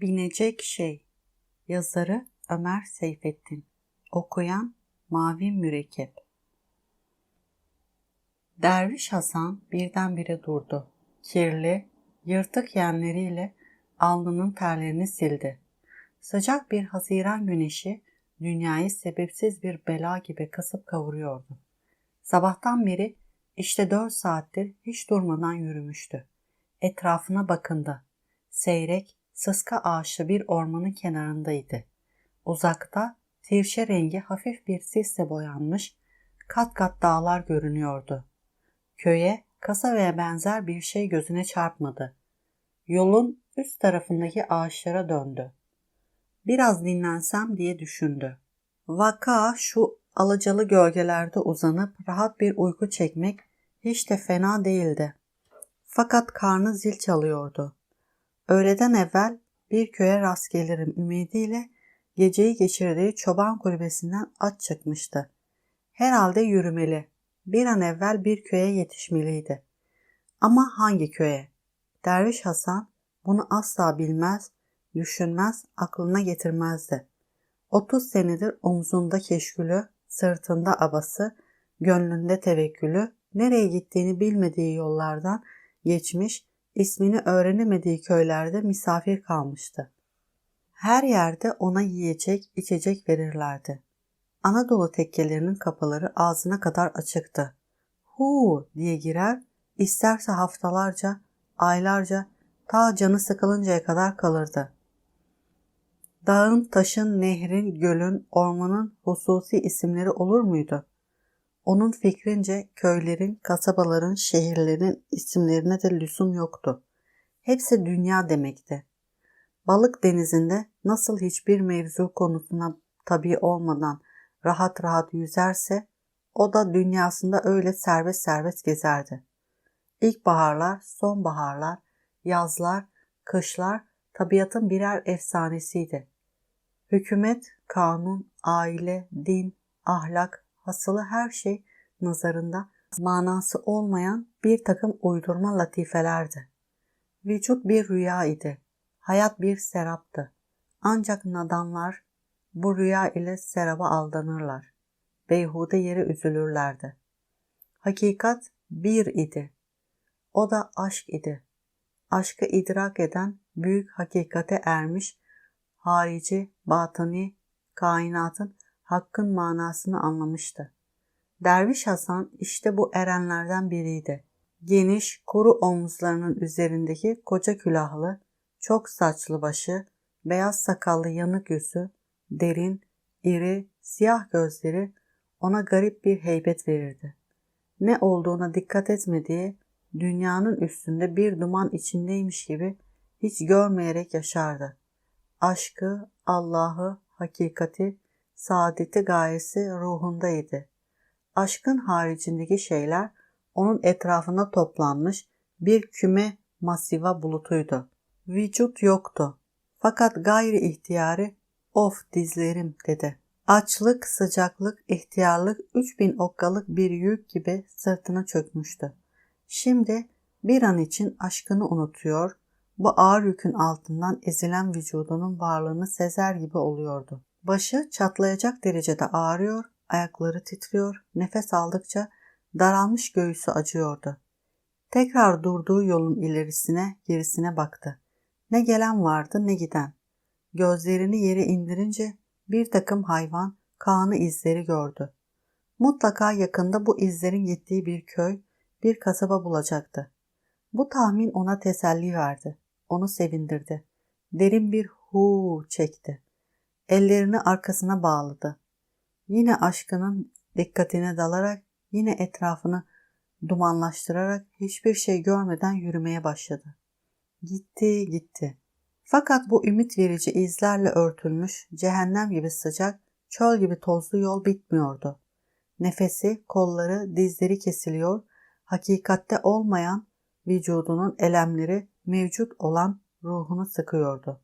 Binecek Şey Yazarı Ömer Seyfettin Okuyan Mavi Mürekkep Derviş Hasan birdenbire durdu. Kirli, yırtık yenleriyle alnının terlerini sildi. Sıcak bir haziran güneşi dünyayı sebepsiz bir bela gibi kasıp kavuruyordu. Sabahtan beri işte dört saattir hiç durmadan yürümüştü. Etrafına bakındı. Seyrek, sıska ağaçlı bir ormanın kenarındaydı. Uzakta tirşe rengi hafif bir sisle boyanmış kat kat dağlar görünüyordu. Köye kasabaya benzer bir şey gözüne çarpmadı. Yolun üst tarafındaki ağaçlara döndü. Biraz dinlensem diye düşündü. Vaka şu alacalı gölgelerde uzanıp rahat bir uyku çekmek hiç de fena değildi. Fakat karnı zil çalıyordu. Öğleden evvel bir köye rast gelirim ümidiyle geceyi geçirdiği çoban kulübesinden at çıkmıştı. Herhalde yürümeli. Bir an evvel bir köye yetişmeliydi. Ama hangi köye? Derviş Hasan bunu asla bilmez, düşünmez, aklına getirmezdi. 30 senedir omzunda keşkülü, sırtında abası, gönlünde tevekkülü, nereye gittiğini bilmediği yollardan geçmiş, ismini öğrenemediği köylerde misafir kalmıştı. Her yerde ona yiyecek, içecek verirlerdi. Anadolu tekkelerinin kapıları ağzına kadar açıktı. Hu diye girer, isterse haftalarca, aylarca, ta canı sıkılıncaya kadar kalırdı. Dağın, taşın, nehrin, gölün, ormanın hususi isimleri olur muydu? Onun fikrince köylerin, kasabaların, şehirlerin isimlerine de lüsum yoktu. Hepsi dünya demekti. Balık denizinde nasıl hiçbir mevzu konusuna tabi olmadan rahat rahat yüzerse o da dünyasında öyle serbest serbest gezerdi. İlkbaharlar, sonbaharlar, yazlar, kışlar tabiatın birer efsanesiydi. Hükümet, kanun, aile, din, ahlak, hasılı her şey nazarında manası olmayan bir takım uydurma latifelerdi. Vücut bir rüya idi. Hayat bir seraptı. Ancak nadanlar bu rüya ile seraba aldanırlar. Beyhude yere üzülürlerdi. Hakikat bir idi. O da aşk idi. Aşkı idrak eden büyük hakikate ermiş, harici, batani, kainatın hakkın manasını anlamıştı. Derviş Hasan işte bu erenlerden biriydi. Geniş, kuru omuzlarının üzerindeki koca külahlı, çok saçlı başı, beyaz sakallı yanık yüzü, derin, iri, siyah gözleri ona garip bir heybet verirdi. Ne olduğuna dikkat etmediği, dünyanın üstünde bir duman içindeymiş gibi hiç görmeyerek yaşardı. Aşkı, Allah'ı, hakikati, saadeti gayesi ruhundaydı. Aşkın haricindeki şeyler onun etrafına toplanmış bir küme masiva bulutuydu. Vücut yoktu. Fakat gayri ihtiyari of dizlerim dedi. Açlık, sıcaklık, ihtiyarlık 3000 okkalık bir yük gibi sırtına çökmüştü. Şimdi bir an için aşkını unutuyor, bu ağır yükün altından ezilen vücudunun varlığını sezer gibi oluyordu. Başı çatlayacak derecede ağrıyor, ayakları titriyor, nefes aldıkça daralmış göğüsü acıyordu. Tekrar durduğu yolun ilerisine, gerisine baktı. Ne gelen vardı ne giden. Gözlerini yere indirince bir takım hayvan, kanı izleri gördü. Mutlaka yakında bu izlerin gittiği bir köy, bir kasaba bulacaktı. Bu tahmin ona teselli verdi. Onu sevindirdi. Derin bir hu çekti. Ellerini arkasına bağladı. Yine aşkının dikkatine dalarak, yine etrafını dumanlaştırarak hiçbir şey görmeden yürümeye başladı. Gitti, gitti. Fakat bu ümit verici izlerle örtülmüş, cehennem gibi sıcak, çöl gibi tozlu yol bitmiyordu. Nefesi, kolları, dizleri kesiliyor, hakikatte olmayan vücudunun elemleri mevcut olan ruhunu sıkıyordu.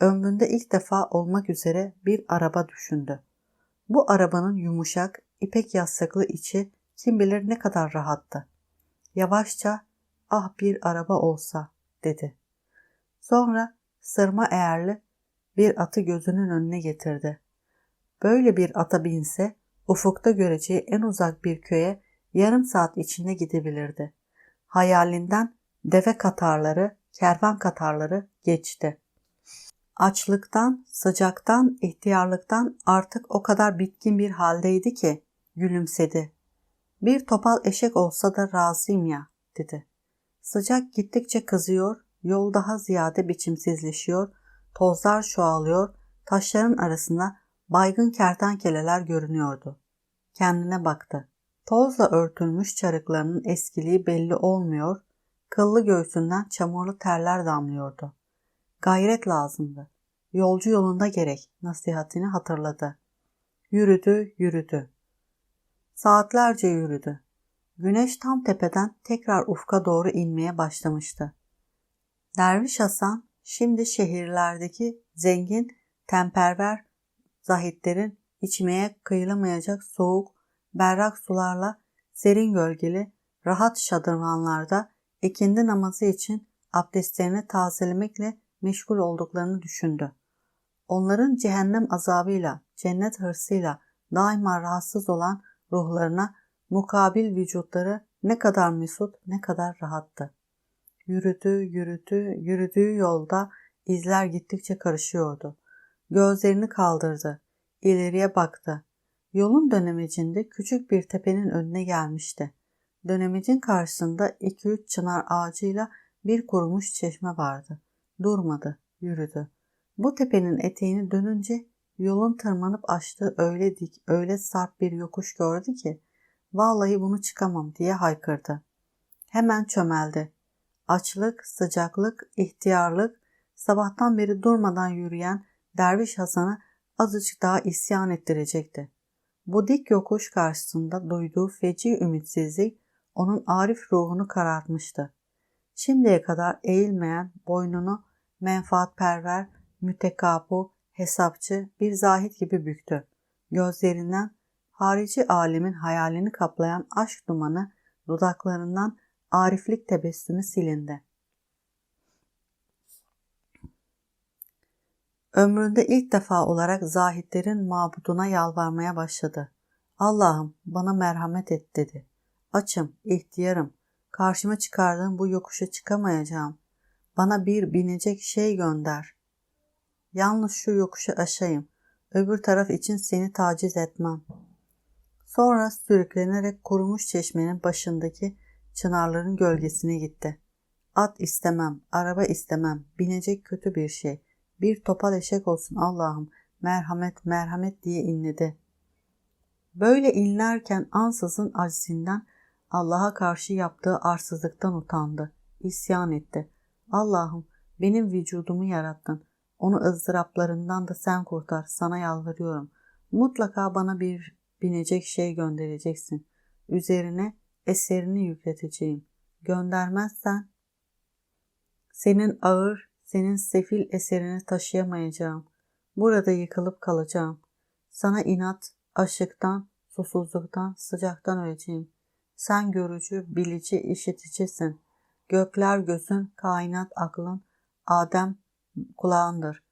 Ömründe ilk defa olmak üzere bir araba düşündü. Bu arabanın yumuşak, ipek yastıklı içi kim bilir ne kadar rahattı. Yavaşça ah bir araba olsa dedi. Sonra sırma eğerli bir atı gözünün önüne getirdi. Böyle bir ata binse ufukta göreceği en uzak bir köye yarım saat içinde gidebilirdi. Hayalinden deve katarları, kervan katarları geçti. Açlıktan, sıcaktan, ihtiyarlıktan artık o kadar bitkin bir haldeydi ki gülümsedi. Bir topal eşek olsa da razıyım ya, dedi. Sıcak gittikçe kızıyor, yol daha ziyade biçimsizleşiyor, tozlar çoğalıyor, taşların arasında baygın kertenkeleler görünüyordu. Kendine baktı. Tozla örtülmüş çarıklarının eskiliği belli olmuyor, kıllı göğsünden çamurlu terler damlıyordu. Gayret lazımdı. Yolcu yolunda gerek nasihatini hatırladı. Yürüdü, yürüdü. Saatlerce yürüdü. Güneş tam tepeden tekrar ufka doğru inmeye başlamıştı. Derviş Hasan şimdi şehirlerdeki zengin, temperver zahitlerin içmeye kıyılamayacak soğuk, berrak sularla serin gölgeli, rahat şadırvanlarda ikindi namazı için abdestlerini tazelemekle meşgul olduklarını düşündü. Onların cehennem azabıyla, cennet hırsıyla daima rahatsız olan ruhlarına mukabil vücutları ne kadar mesut, ne kadar rahattı. Yürüdü, yürüdü, yürüdüğü yolda izler gittikçe karışıyordu. Gözlerini kaldırdı. İleriye baktı. Yolun dönemecinde küçük bir tepenin önüne gelmişti. Dönemecin karşısında iki üç çınar ağacıyla bir kurumuş çeşme vardı. Durmadı, yürüdü. Bu tepenin eteğini dönünce yolun tırmanıp açtığı öyle dik, öyle sarp bir yokuş gördü ki vallahi bunu çıkamam diye haykırdı. Hemen çömeldi. Açlık, sıcaklık, ihtiyarlık, sabahtan beri durmadan yürüyen Derviş Hasan'ı azıcık daha isyan ettirecekti. Bu dik yokuş karşısında duyduğu feci ümitsizlik onun arif ruhunu karartmıştı. Şimdiye kadar eğilmeyen boynunu menfaatperver, mütekapu, hesapçı bir zahit gibi büktü. Gözlerinden harici alemin hayalini kaplayan aşk dumanı, dudaklarından ariflik tebessümü silindi. Ömründe ilk defa olarak zahitlerin mabuduna yalvarmaya başladı. Allah'ım bana merhamet et dedi. Açım, ihtiyarım, karşıma çıkardığım bu yokuşa çıkamayacağım. Bana bir binecek şey gönder. Yalnız şu yokuşu aşayım. Öbür taraf için seni taciz etmem. Sonra sürüklenerek kurumuş çeşmenin başındaki çınarların gölgesine gitti. At istemem, araba istemem, binecek kötü bir şey. Bir topal eşek olsun Allah'ım, merhamet, merhamet diye inledi. Böyle inlerken ansızın aczinden Allah'a karşı yaptığı arsızlıktan utandı. İsyan etti. Allah'ım benim vücudumu yarattın. Onu ızdıraplarından da sen kurtar. Sana yalvarıyorum. Mutlaka bana bir binecek şey göndereceksin. Üzerine eserini yükleteceğim. Göndermezsen senin ağır, senin sefil eserini taşıyamayacağım. Burada yıkılıp kalacağım. Sana inat, aşıktan, susuzluktan, sıcaktan öleceğim. Sen görücü, bilici, işiticisin. Gökler gözün, kainat aklın, Adem kulağındır.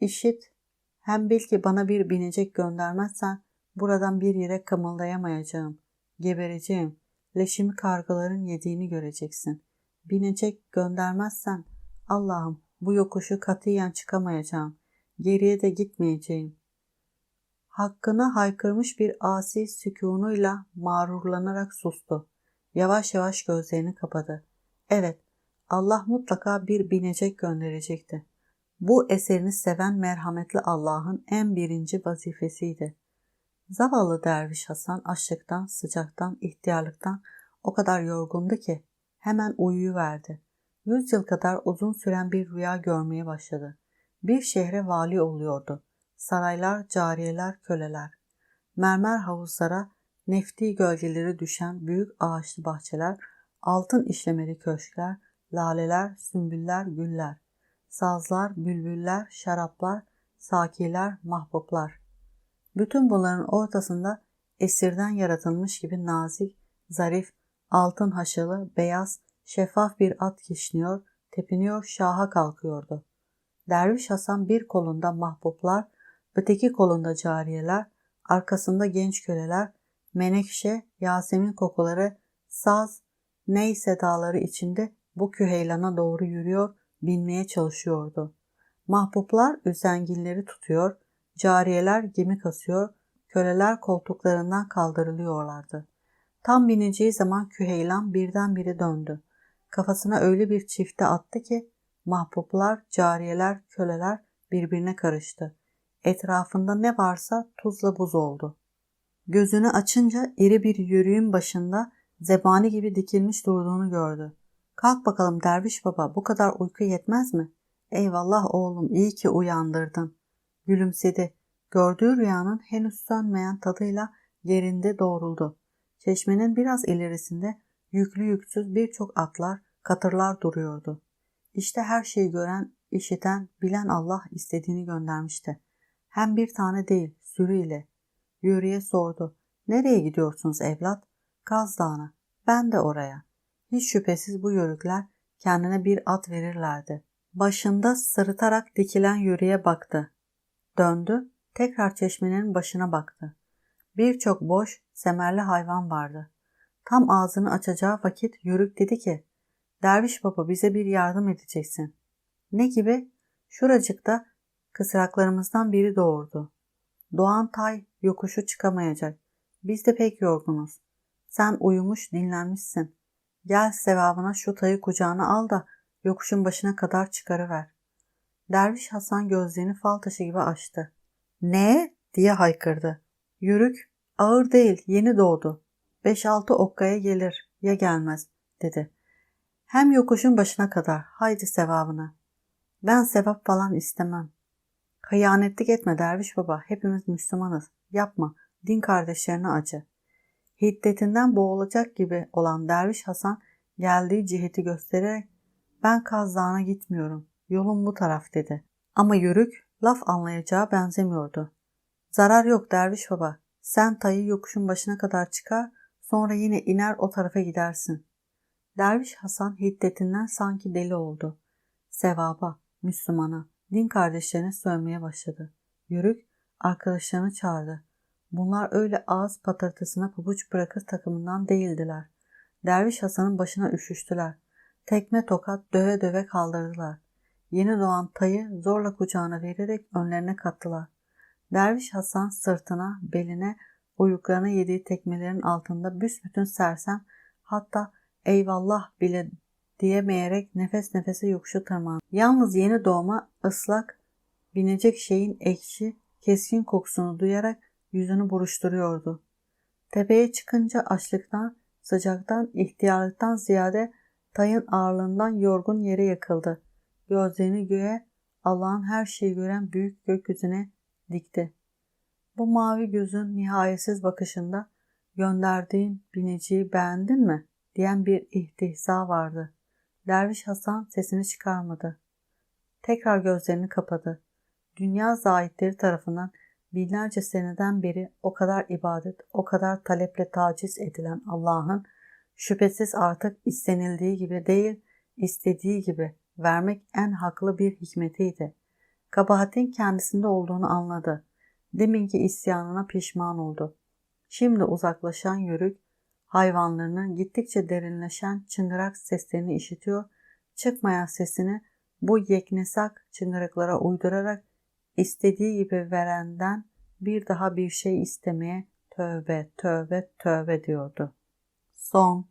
İşit, hem bil ki bana bir binecek göndermezsen buradan bir yere kımıldayamayacağım. Gebereceğim. Leşimi kargaların yediğini göreceksin. Binecek göndermezsen Allah'ım bu yokuşu katiyen çıkamayacağım. Geriye de gitmeyeceğim. Hakkına haykırmış bir asi sükunuyla mağrurlanarak sustu. Yavaş yavaş gözlerini kapadı. Evet, Allah mutlaka bir binecek gönderecekti. Bu eserini seven merhametli Allah'ın en birinci vazifesiydi. Zavallı derviş Hasan açlıktan, sıcaktan, ihtiyarlıktan o kadar yorgundu ki hemen uyuyuverdi. Yüz yıl kadar uzun süren bir rüya görmeye başladı. Bir şehre vali oluyordu. Saraylar, cariyeler, köleler. Mermer havuzlara nefti gölgeleri düşen büyük ağaçlı bahçeler, altın işlemeli köşkler, laleler, sümbüller, güller, sazlar, bülbüller, şaraplar, sakiler, mahbuplar. Bütün bunların ortasında esirden yaratılmış gibi nazik, zarif, altın haşalı, beyaz, şeffaf bir at kişniyor, tepiniyor, şaha kalkıyordu. Derviş Hasan bir kolunda mahbuplar, öteki kolunda cariyeler, arkasında genç köleler, menekşe, Yasemin kokuları, saz, ney sedaları içinde bu küheylana doğru yürüyor, binmeye çalışıyordu. Mahbuplar üzengilleri tutuyor, cariyeler gemi kasıyor, köleler koltuklarından kaldırılıyorlardı. Tam bineceği zaman Küheylan birdenbire döndü. Kafasına öyle bir çifte attı ki mahbuplar, cariyeler, köleler birbirine karıştı. Etrafında ne varsa tuzla buz oldu. Gözünü açınca iri bir yürüyün başında zebani gibi dikilmiş durduğunu gördü. Kalk bakalım derviş baba bu kadar uyku yetmez mi? Eyvallah oğlum iyi ki uyandırdın. Gülümsedi. Gördüğü rüyanın henüz sönmeyen tadıyla yerinde doğruldu. Çeşmenin biraz ilerisinde yüklü yüksüz birçok atlar, katırlar duruyordu. İşte her şeyi gören, işiten, bilen Allah istediğini göndermişti. Hem bir tane değil, sürüyle. Yürüye sordu. Nereye gidiyorsunuz evlat? Kaz Dağı'na. Ben de oraya. Hiç şüphesiz bu yörükler kendine bir at verirlerdi. Başında sırıtarak dikilen yürüye baktı. Döndü, tekrar çeşmenin başına baktı. Birçok boş, semerli hayvan vardı. Tam ağzını açacağı vakit yörük dedi ki, Derviş baba bize bir yardım edeceksin. Ne gibi? Şuracıkta kısraklarımızdan biri doğurdu. Doğan tay yokuşu çıkamayacak. Biz de pek yorgunuz. Sen uyumuş dinlenmişsin. Gel sevabına şu tayı kucağına al da yokuşun başına kadar çıkarıver. Derviş Hasan gözlerini fal taşı gibi açtı. Ne? diye haykırdı. Yürük, ağır değil, yeni doğdu. Beş altı okkaya gelir, ya gelmez, dedi. Hem yokuşun başına kadar, haydi sevabına. Ben sevap falan istemem. Hıyanetlik etme derviş baba, hepimiz Müslümanız. Yapma, din kardeşlerine acı. Hiddetinden boğulacak gibi olan derviş Hasan geldiği ciheti göstererek ben Kaz Dağı'na gitmiyorum. Yolum bu taraf dedi. Ama yörük laf anlayacağı benzemiyordu. Zarar yok derviş baba. Sen tayı yokuşun başına kadar çıkar, sonra yine iner o tarafa gidersin. Derviş Hasan hiddetinden sanki deli oldu. Sevaba, Müslümana, din kardeşlerine sövmeye başladı. Yörük arkadaşlarını çağırdı. Bunlar öyle ağız patırtısına pabuç bırakır takımından değildiler. Derviş Hasan'ın başına üşüştüler. Tekme tokat döve döve kaldırdılar. Yeni doğan tayı zorla kucağına vererek önlerine kattılar. Derviş Hasan sırtına, beline, uyuklarına yediği tekmelerin altında büsbütün sersem hatta eyvallah bile diyemeyerek nefes nefese yokuşu tırmandı. Yalnız yeni doğma ıslak, binecek şeyin ekşi, keskin kokusunu duyarak yüzünü buruşturuyordu. Tepeye çıkınca açlıktan, sıcaktan, ihtiyarlıktan ziyade tayın ağırlığından yorgun yere yakıldı. Gözlerini göğe, Allah'ın her şeyi gören büyük gökyüzüne dikti. Bu mavi gözün nihayetsiz bakışında gönderdiğin biniciyi beğendin mi? diyen bir ihtihza vardı. Derviş Hasan sesini çıkarmadı. Tekrar gözlerini kapadı. Dünya zahitleri tarafından binlerce seneden beri o kadar ibadet, o kadar taleple taciz edilen Allah'ın şüphesiz artık istenildiği gibi değil, istediği gibi vermek en haklı bir hikmetiydi. Kabahatin kendisinde olduğunu anladı. Deminki isyanına pişman oldu. Şimdi uzaklaşan yörük hayvanlarının gittikçe derinleşen çıngırak seslerini işitiyor, çıkmayan sesini bu yeknesak çıngıraklara uydurarak istediği gibi verenden bir daha bir şey istemeye tövbe tövbe tövbe diyordu. Son